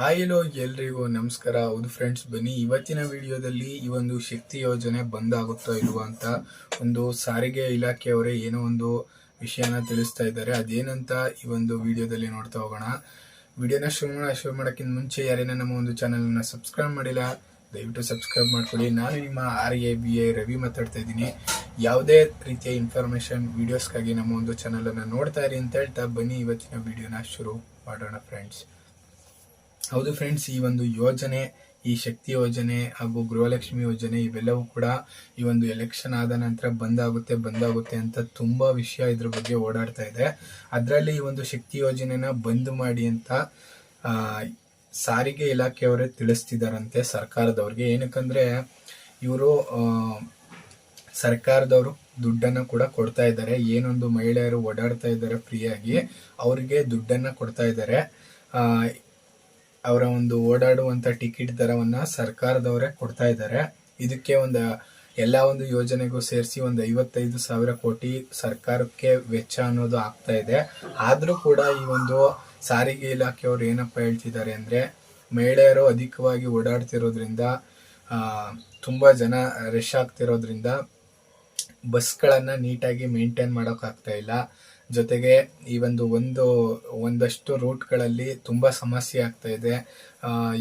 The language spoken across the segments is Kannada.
ಹಾಯ್ ಎಲ್ರಿಗೂ ನಮಸ್ಕಾರ. ಹೌದು ಫ್ರೆಂಡ್ಸ್ ಬನ್ನಿ. ಇವತ್ತಿನ ವಿಡಿಯೋದಲ್ಲಿ ಈ ಒಂದು ಶಕ್ತಿ ಯೋಜನೆ ಬಂದಾಗುತ್ತೋ ಇಲ್ವಾ ಅಂತ ಒಂದು ಸಾರಿಗೆ ಇಲಾಖೆಯವರೇ ಏನೋ ಒಂದು ವಿಷಯನ ತಿಳಿಸ್ತಾ ಇದ್ದಾರೆ. ಅದೇನಂತ ಈ ಒಂದು ವಿಡಿಯೋದಲ್ಲಿ ನೋಡ್ತಾ ಹೋಗೋಣ. ವಿಡಿಯೋನ ಶುರು ಮಾಡ ಶುರು ಮಾಡೋಕ್ಕಿಂತ ಮುಂಚೆ ಯಾರೇನ ನಮ್ಮ ಒಂದು ಚಾನಲನ್ನು ಸಬ್ಸ್ಕ್ರೈಬ್ ಮಾಡಿಲ್ಲ, ದಯವಿಟ್ಟು ಸಬ್ಸ್ಕ್ರೈಬ್ ಮಾಡ್ಕೊಳ್ಳಿ. ನಾನು ನಿಮ್ಮ R A B A Ravi ಮಾತಾಡ್ತಾ ಇದ್ದೀನಿ. ಯಾವುದೇ ರೀತಿಯ ಇನ್ಫಾರ್ಮೇಷನ್ ವಿಡಿಯೋಸ್ಗಾಗಿ ನಮ್ಮ ಒಂದು ಚಾನಲನ್ನು ನೋಡ್ತಾ ಇರಿ ಅಂತ ಹೇಳ್ತಾ ಬನ್ನಿ. ಇವತ್ತಿನ ವಿಡಿಯೋನ ಶುರು ಮಾಡೋಣ ಫ್ರೆಂಡ್ಸ್ ಹೌದು ಫ್ರೆಂಡ್ಸ್ ಈ ಒಂದು ಯೋಜನೆ, ಈ ಶಕ್ತಿ ಯೋಜನೆ ಹಾಗೂ ಗೃಹಲಕ್ಷ್ಮಿ ಯೋಜನೆ ಇವೆಲ್ಲವೂ ಕೂಡ ಈ ಒಂದು ಎಲೆಕ್ಷನ್ ಆದ ನಂತರ ಬಂದಾಗುತ್ತೆ ಬಂದಾಗುತ್ತೆ ಅಂತ ತುಂಬಾ ವಿಷಯ ಇದ್ರ ಬಗ್ಗೆ ಓಡಾಡ್ತಾ ಇದೆ. ಅದರಲ್ಲಿ ಈ ಒಂದು ಶಕ್ತಿ ಯೋಜನೆನ ಬಂದ್ ಮಾಡಿ ಅಂತ ಸಾರಿಗೆ ಇಲಾಖೆಯವರೇ ತಿಳಿಸ್ತಿದಾರಂತೆ ಸರ್ಕಾರದವ್ರಿಗೆ. ಏನಕ್ಕಂದ್ರೆ, ಇವರು ಸರ್ಕಾರದವರು ದುಡ್ಡನ್ನ ಕೂಡ ಕೊಡ್ತಾ ಇದ್ದಾರೆ. ಏನೊಂದು ಮಹಿಳೆಯರು ಓಡಾಡ್ತಾ ಇದ್ದಾರೆ ಫ್ರೀಯಾಗಿ, ಅವರಿಗೆ ದುಡ್ಡನ್ನ ಕೊಡ್ತಾ ಇದ್ದಾರೆ. ಅವರ ಒಂದು ಓಡಾಡುವಂತ ಟಿಕೆಟ್ ದರವನ್ನ ಸರ್ಕಾರದವರೇ ಕೊಡ್ತಾ ಇದ್ದಾರೆ. ಇದಕ್ಕೆ ಒಂದು ಎಲ್ಲ ಒಂದು ಯೋಜನೆಗೂ ಸೇರಿಸಿ ಒಂದು ಐವತ್ತೈದು ಸಾವಿರ ಕೋಟಿ ಸರ್ಕಾರಕ್ಕೆ ವೆಚ್ಚ ಅನ್ನೋದು ಆಗ್ತಾ ಇದೆ. ಆದರೂ ಕೂಡ ಈ ಒಂದು ಸಾರಿಗೆ ಇಲಾಖೆಯವರು ಏನಪ್ಪ ಹೇಳ್ತಿದ್ದಾರೆ ಅಂದ್ರೆ ಮಹಿಳೆಯರು ಅಧಿಕವಾಗಿ ಓಡಾಡ್ತಿರೋದ್ರಿಂದ ತುಂಬಾ ಜನ ರಶ್ ಆಗ್ತಿರೋದ್ರಿಂದ ಬಸ್ಗಳನ್ನ ನೀಟಾಗಿ ಮೇಂಟೈನ್ ಮಾಡೋಕ್ಕಾಗ್ತಾ ಇಲ್ಲ. ಜೊತೆಗೆ ಈ ಒಂದು ಒಂದು, ಒಂದಷ್ಟು ರೂಟ್ಗಳಲ್ಲಿ ತುಂಬಾ ಸಮಸ್ಯೆ ಆಗ್ತಾ ಇದೆ.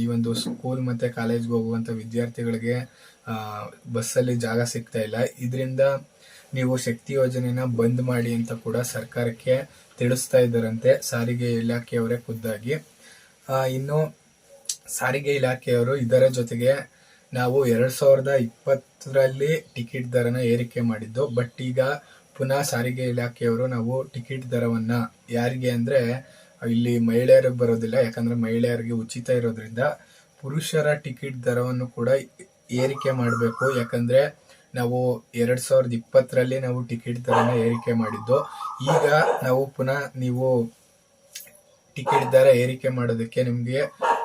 ಈ ಒಂದು ಸ್ಕೂಲ್ ಮತ್ತೆ ಕಾಲೇಜ್ಗೆ ಹೋಗುವಂತ ವಿದ್ಯಾರ್ಥಿಗಳಿಗೆ ಬಸ್ಸಲ್ಲಿ ಜಾಗ ಸಿಗ್ತಾ ಇಲ್ಲ. ಇದರಿಂದ ನೀವು ಶಕ್ತಿ ಯೋಜನೆನ ಬಂದ್ ಮಾಡಿ ಅಂತ ಕೂಡ ಸರ್ಕಾರಕ್ಕೆ ತಿಳಿಸ್ತಾ ಇದ್ದಾರಂತೆ ಸಾರಿಗೆ ಇಲಾಖೆಯವರೇ ಖುದ್ದಾಗಿ. ಇನ್ನು ಸಾರಿಗೆ ಇಲಾಖೆಯವರು ಇದರ ಜೊತೆಗೆ ನಾವು ಎರಡು ಸಾವಿರದ ಇಪ್ಪತ್ತರಲ್ಲಿ ಟಿಕೆಟ್ ದರನ ಏರಿಕೆ ಮಾಡಿದ್ದು, ಬಟ್ ಈಗ ಪುನಃ ಸಾರಿಗೆ ಇಲಾಖೆಯವರು ನಾವು ಟಿಕೆಟ್ ದರವನ್ನ ಯಾರಿಗೆ ಅಂದ್ರೆ, ಇಲ್ಲಿ ಮಹಿಳೆಯರಿಗೆ ಬರೋದಿಲ್ಲ, ಯಾಕಂದ್ರೆ ಮಹಿಳೆಯರಿಗೆ ಉಚಿತ ಇರೋದ್ರಿಂದ ಪುರುಷರ ಟಿಕೆಟ್ ದರವನ್ನು ಕೂಡ ಏರಿಕೆ ಮಾಡಬೇಕು. ಯಾಕಂದ್ರೆ ನಾವು ಎರಡ್ ಸಾವಿರದ ಇಪ್ಪತ್ತರಲ್ಲಿ ನಾವು ಟಿಕೆಟ್ ದರನ ಏರಿಕೆ ಮಾಡಿದ್ದು. ಈಗ ನಾವು ಪುನಃ ನೀವು ಟಿಕೆಟ್ ದರ ಏರಿಕೆ ಮಾಡೋದಕ್ಕೆ ನಿಮ್ಗೆ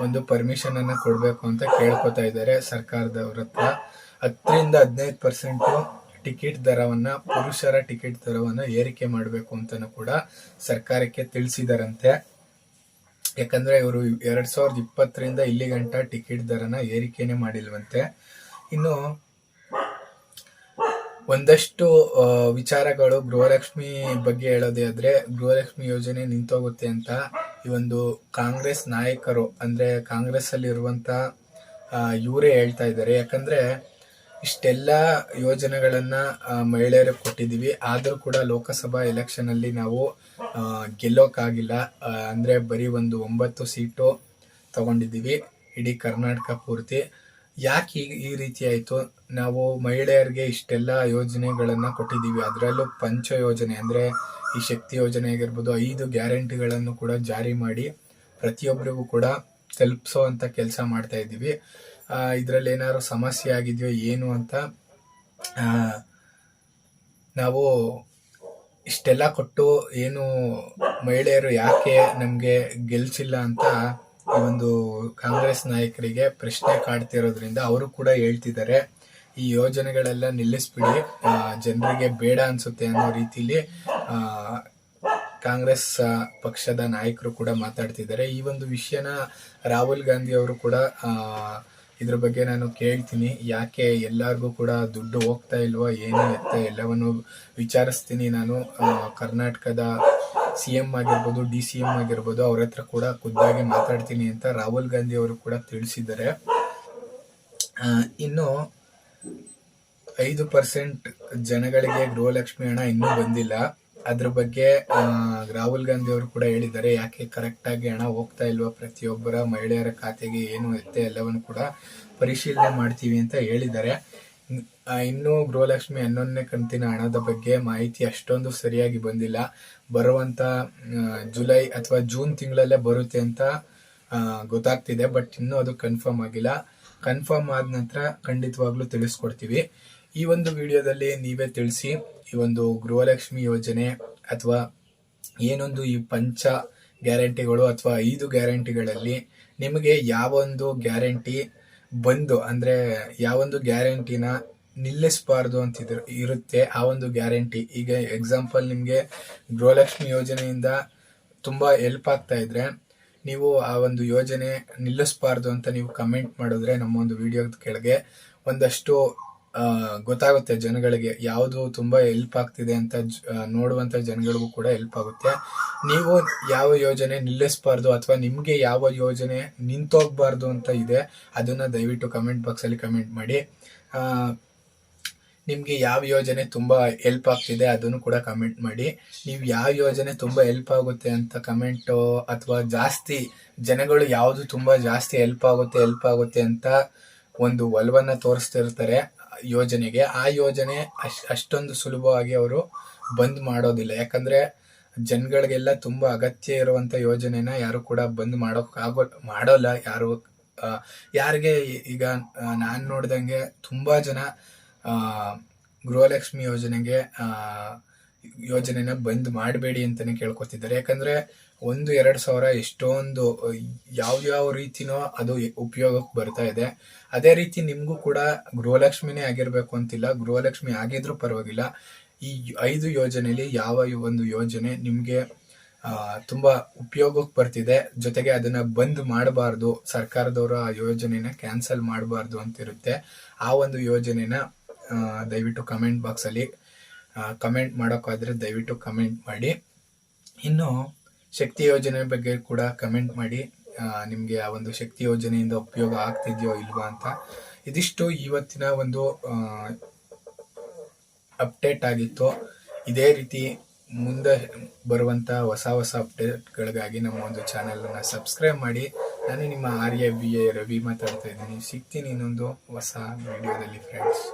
ಒಂದು ಪರ್ಮಿಷನ್ ಅನ್ನ ಕೊಡ್ಬೇಕು ಅಂತ ಕೇಳ್ಕೊತಾ ಇದ್ದಾರೆ ಸರ್ಕಾರದವ್ರ ಹತ್ರ. ಹತ್ತರಿಂದ ಹದಿನೈದು ಪರ್ಸೆಂಟ್ ಟಿಕೆಟ್ ದರವನ್ನ, ಪುರುಷರ ಟಿಕೆಟ್ ದರವನ್ನ ಏರಿಕೆ ಮಾಡಬೇಕು ಅಂತಾನು ಕೂಡ ಸರ್ಕಾರಕ್ಕೆ ತಿಳಿಸಿದರಂತೆ. ಯಾಕಂದ್ರೆ ಇವರು ಎರಡ್ ಸಾವಿರದ ಇಪ್ಪತ್ತರಿಂದ ಇಲ್ಲಿ ಗಂಟ ಟಿಕೆಟ್ ದರನ ಏರಿಕೆನೆ ಮಾಡಿಲ್ವಂತೆ. ಇನ್ನು ಒಂದಷ್ಟು ವಿಚಾರಗಳು ಗೃಹಲಕ್ಷ್ಮಿ ಬಗ್ಗೆ ಹೇಳೋದೇ ಆದ್ರೆ, ಗೃಹಲಕ್ಷ್ಮಿ ಯೋಜನೆ ನಿಂತೋಗುತ್ತೆ ಅಂತ ಈ ಒಂದು ಕಾಂಗ್ರೆಸ್ ನಾಯಕರು, ಅಂದ್ರೆ ಕಾಂಗ್ರೆಸ್ ಅಲ್ಲಿ ಇರುವಂತ ಇವರೇ ಹೇಳ್ತಾ ಇದ್ದಾರೆ. ಯಾಕಂದ್ರೆ ಇಷ್ಟೆಲ್ಲ ಯೋಜನೆಗಳನ್ನ ಮಹಿಳೆಯರಿಗೆ ಕೊಟ್ಟಿದ್ದೀವಿ. ಆದರೂ ಕೂಡ ಲೋಕಸಭಾ ಎಲೆಕ್ಷನ್ ಅಲ್ಲಿ ನಾವು ಗೆಲ್ಲೋಕ್ಕಾಗಿಲ್ಲ ಅಂದ್ರೆ ಬರೀ ಒಂದು ಒಂಬತ್ತು ಸೀಟು ತಗೊಂಡಿದ್ದೀವಿ. ಇಡೀ ಕರ್ನಾಟಕ ಪೂರ್ತಿ. ಯಾಕೆ ಈ ಈ ರೀತಿ ಆಯ್ತು? ನಾವು ಮಹಿಳೆಯರಿಗೆ ಇಷ್ಟೆಲ್ಲ ಯೋಜನೆಗಳನ್ನ ಕೊಟ್ಟಿದ್ದೀವಿ. ಅದರಲ್ಲೂ ಪಂಚ ಯೋಜನೆ, ಅಂದ್ರೆ ಈ ಶಕ್ತಿ ಯೋಜನೆ ಆಗಿರ್ಬೋದು, ಐದು ಗ್ಯಾರಂಟಿಗಳನ್ನು ಕೂಡ ಜಾರಿ ಮಾಡಿ ಪ್ರತಿಯೊಬ್ಬರಿಗೂ ಕೂಡ ತಲುಪಿಸೋ ಅಂತ ಕೆಲಸ ಮಾಡ್ತಾ ಇದ್ದೀವಿ. ಇದರಲ್ಲಿ ಏನಾದ್ರು ಸಮಸ್ಯೆ ಆಗಿದೆಯೋ ಏನು ಅಂತ ನಾವು ಇಷ್ಟೆಲ್ಲ ಕೊಟ್ಟು ಏನು ಮಹಿಳೆಯರು ಯಾಕೆ ನಮಗೆ ಗೆಲ್ಸಿಲ್ಲ ಅಂತ ಈ ಒಂದು ಕಾಂಗ್ರೆಸ್ ನಾಯಕರಿಗೆ ಪ್ರಶ್ನೆ ಕಾಡ್ತಿರೋದ್ರಿಂದ ಅವರು ಕೂಡ ಹೇಳ್ತಿದ್ದಾರೆ. ಈ ಯೋಜನೆಗಳೆಲ್ಲ ನಿಲ್ಲಿಸ್ಬಿಡಿ ಜನರಿಗೆ ಬೇಡ ಅನ್ಸುತ್ತೆ ಅನ್ನೋ ರೀತಿಲಿ ಕಾಂಗ್ರೆಸ್ ಪಕ್ಷದ ನಾಯಕರು ಕೂಡ ಮಾತಾಡ್ತಿದ್ದಾರೆ. ಈ ಒಂದು ವಿಷಯನ ರಾಹುಲ್ ಗಾಂಧಿ ಅವರು ಕೂಡ ಇದ್ರ ಬಗ್ಗೆ ನಾನು ಕೇಳ್ತೀನಿ. ಯಾಕೆ ಎಲ್ಲಾರ್ಗೂ ಕೂಡ ದುಡ್ಡು ಹೋಗ್ತಾ ಇಲ್ವಾ ಏನು ಎತ್ತ ಎಲ್ಲವನ್ನು ವಿಚಾರಿಸ್ತೀನಿ ನಾನು. ಕರ್ನಾಟಕದ ಸಿ ಎಂ ಆಗಿರ್ಬೋದು, ಡಿ ಸಿ ಎಂ ಆಗಿರ್ಬೋದು, ಅವ್ರ ಹತ್ರ ಕೂಡ ಖುದ್ದಾಗಿ ಮಾತಾಡ್ತೀನಿ ಅಂತ ರಾಹುಲ್ ಗಾಂಧಿ ಅವರು ಕೂಡ ತಿಳಿಸಿದ್ದಾರೆ. ಇನ್ನು ಐದು ಪರ್ಸೆಂಟ್ ಜನಗಳಿಗೆ ಗೃಹಲಕ್ಷ್ಮಿ ಹಣ ಇನ್ನೂ ಬಂದಿಲ್ಲ. ಅದ್ರ ಬಗ್ಗೆ ರಾಹುಲ್ ಗಾಂಧಿ ಅವರು ಕೂಡ ಹೇಳಿದ್ದಾರೆ. ಯಾಕೆ ಕರೆಕ್ಟ್ ಆಗಿ ಹಣ ಹೋಗ್ತಾ ಇಲ್ವಾ ಪ್ರತಿಯೊಬ್ಬರ ಮಹಿಳೆಯರ ಖಾತೆಗೆ ಏನು ಎತ್ತೆ ಎಲ್ಲವನ್ನು ಕೂಡ ಪರಿಶೀಲನೆ ಮಾಡ್ತೀವಿ ಅಂತ ಹೇಳಿದ್ದಾರೆ. ಇನ್ನು ಗೃಹಲಕ್ಷ್ಮಿ ಹನ್ನೊಂದನೇ ಕಂತಿನ ಹಣದ ಬಗ್ಗೆ ಮಾಹಿತಿ ಅಷ್ಟೊಂದು ಸರಿಯಾಗಿ ಬಂದಿಲ್ಲ. ಬರುವಂತ ಜುಲೈ ಅಥವಾ ಜೂನ್ ತಿಂಗಳಲ್ಲೇ ಬರುತ್ತೆ ಅಂತ ಗೊತ್ತಾಗ್ತಿದೆ. ಬಟ್ ಇನ್ನೂ ಅದು ಕನ್ಫರ್ಮ್ ಆಗಿಲ್ಲ. ಕನ್ಫರ್ಮ್ ಆದ ನಂತರ ಖಂಡಿತವಾಗ್ಲೂ ತಿಳಿಸ್ಕೊಡ್ತೀವಿ. ಈ ಒಂದು ವಿಡಿಯೋದಲ್ಲಿ ನೀವೇ ತಿಳಿಸಿ. ಈ ಒಂದು ಗೃಹಲಕ್ಷ್ಮಿ ಯೋಜನೆ ಅಥವಾ ಏನೊಂದು ಈ ಪಂಚ ಗ್ಯಾರಂಟಿಗಳು ಅಥವಾ ಐದು ಗ್ಯಾರಂಟಿಗಳಲ್ಲಿ ನಿಮಗೆ ಯಾವೊಂದು ಗ್ಯಾರಂಟಿ ಬಂದು, ಅಂದ್ರೆ ಯಾವೊಂದು ಗ್ಯಾರಂಟಿನ ನಿಲ್ಲಿಸಬಾರ್ದು ಅಂತ ಇರುತ್ತೆ, ಆ ಒಂದು ಗ್ಯಾರಂಟಿ. ಈಗ ಎಕ್ಸಾಂಪಲ್ ನಿಮಗೆ ಗೃಹಲಕ್ಷ್ಮಿ ಯೋಜನೆಯಿಂದ ತುಂಬಾ ಹೆಲ್ಪ್ ಆಗ್ತಾ ಇದ್ರೆ ನೀವು ಆ ಒಂದು ಯೋಜನೆ ನಿಲ್ಲಿಸಬಾರ್ದು ಅಂತ ನೀವು ಕಮೆಂಟ್ ಮಾಡಿದ್ರೆ ನಮ್ಮ ಒಂದು ವಿಡಿಯೋದ ಕೆಳಗೆ ಒಂದಷ್ಟು ಗೊತ್ತಾಗುತ್ತೆ ಜನಗಳಿಗೆ ಯಾವುದು ತುಂಬಾ ಹೆಲ್ಪ್ ಆಗ್ತಿದೆ ಅಂತ ನೋಡುವಂತ ಜನಗಳಿಗೂ ಕೂಡ ಹೆಲ್ಪ್ ಆಗುತ್ತೆ. ನೀವು ಯಾವ ಯೋಜನೆ ನಿಲ್ಲಿಸಬಾರ್ದು ಅಥವಾ ನಿಮಗೆ ಯಾವ ಯೋಜನೆ ನಿಂತೋಗ್ಬಾರ್ದು ಅಂತ ಇದೆ, ಅದನ್ನ ದಯವಿಟ್ಟು ಕಮೆಂಟ್ ಬಾಕ್ಸ್ ಅಲ್ಲಿ ಕಮೆಂಟ್ ಮಾಡಿ. ನಿಮಗೆ ಯಾವ ಯೋಜನೆ ತುಂಬಾ ಹೆಲ್ಪ್ ಆಗ್ತಿದೆ ಅದನ್ನು ಕೂಡ ಕಮೆಂಟ್ ಮಾಡಿ. ನೀವು ಯಾವ ಯೋಜನೆ ತುಂಬಾ ಹೆಲ್ಪ್ ಆಗುತ್ತೆ ಅಂತ ಕಮೆಂಟು ಅಥವಾ ಜಾಸ್ತಿ ಜನಗಳು ಯಾವುದು ತುಂಬಾ ಜಾಸ್ತಿ ಹೆಲ್ಪ್ ಆಗುತ್ತೆ ಹೆಲ್ಪ್ ಆಗುತ್ತೆ ಅಂತ ಒಂದು ಒಲವನ್ನ ತೋರಿಸ್ತಿರ್ತಾರೆ. ಯೋಜನೆಗೆ, ಆ ಯೋಜನೆ ಅಶ್, ಅಷ್ಟೊಂದು ಸುಲಭವಾಗಿ ಅವರು ಬಂದ್ ಮಾಡೋದಿಲ್ಲ. ಯಾಕಂದ್ರೆ ಜನಗಳಿಗೆಲ್ಲ ತುಂಬಾ ಅಗತ್ಯ ಇರುವಂತ ಯೋಜನೆನ ಯಾರು ಕೂಡ ಬಂದ್ ಮಾಡೋಕ್ ಆಗೋ, ಮಾಡೋಲ್ಲ. ಯಾರು ಯಾರಿಗೆ ಈಗ ನಾನು ನೋಡ್ದಂಗೆ ತುಂಬಾ ಜನ ಗೃಹಲಕ್ಷ್ಮಿ ಯೋಜನೆಗೆ ಯೋಜನೆನ ಬಂದ್ ಮಾಡಬೇಡಿ ಅಂತಾನೆ ಕೇಳ್ಕೊತಿದ್ದಾರೆ. ಯಾಕಂದ್ರೆ ಒಂದು ಎರಡು ಸಾವಿರ ಎಷ್ಟೊಂದು ಯಾವ ಯಾವ ರೀತಿನೋ ಅದು ಉಪಯೋಗಕ್ಕೆ ಬರ್ತಾ ಇದೆ. ಅದೇ ರೀತಿ ನಿಮಗೂ ಕೂಡ ಗೃಹಲಕ್ಷ್ಮಿನೇ ಆಗಿರ್ಬೇಕು ಅಂತಿಲ್ಲ. ಗೃಹಲಕ್ಷ್ಮಿ ಆಗಿದ್ರೂ ಪರವಾಗಿಲ್ಲ. ಈ ಐದು ಯೋಜನೆಯಲ್ಲಿ ಯಾವ ಒಂದು ಯೋಜನೆ ನಿಮಗೆ ತುಂಬಾ ಉಪಯೋಗಕ್ಕೆ ಬರ್ತಿದೆ. ಜೊತೆಗೆ ಅದನ್ನ ಬಂದ್ ಮಾಡಬಾರ್ದು. ಸರ್ಕಾರದವರು ಆ ಯೋಜನೆನ ಕ್ಯಾನ್ಸಲ್ ಮಾಡಬಾರ್ದು ಅಂತಿರುತ್ತೆ. ಆ ಒಂದು ಯೋಜನೆನ ದಯವಿಟ್ಟು ಕಮೆಂಟ್ ಬಾಕ್ಸ್ ಅಲ್ಲಿ ಕಮೆಂಟ್ ಮಾಡೋಕ್ಕಾದರೆ ದಯವಿಟ್ಟು ಕಮೆಂಟ್ ಮಾಡಿ. ಇನ್ನು ಶಕ್ತಿ ಯೋಜನೆ ಬಗ್ಗೆ ಕೂಡ ಕಮೆಂಟ್ ಮಾಡಿ. ನಿಮಗೆ ಆ ಒಂದು ಶಕ್ತಿ ಯೋಜನೆಯಿಂದ ಉಪಯೋಗ ಆಗ್ತಿದೆಯೋ ಇಲ್ವಾ ಅಂತ. ಇದಿಷ್ಟು ಇವತ್ತಿನ ಒಂದು ಅಪ್ಡೇಟ್ ಆಗಿತ್ತು. ಇದೇ ರೀತಿ ಮುಂದೆ ಬರುವಂಥ ಹೊಸ ಹೊಸ ಅಪ್ಡೇಟ್ಗಳಿಗಾಗಿ ನಮ್ಮ ಒಂದು ಚಾನೆಲ್ ಅನ್ನ ಸಬ್ಸ್ಕ್ರೈಬ್ ಮಾಡಿ. ನಾನು ನಿಮ್ಮ ಆರ್ಯ ಬಿ ಎ ರವಿ ಮಾತಾಡ್ತಾ ಇದ್ದೀನಿ. ಸಿಗ್ತೀನಿ ಇನ್ನೊಂದು ಹೊಸ ವಿಡಿಯೋದಲ್ಲಿ ಫ್ರೆಂಡ್ಸ್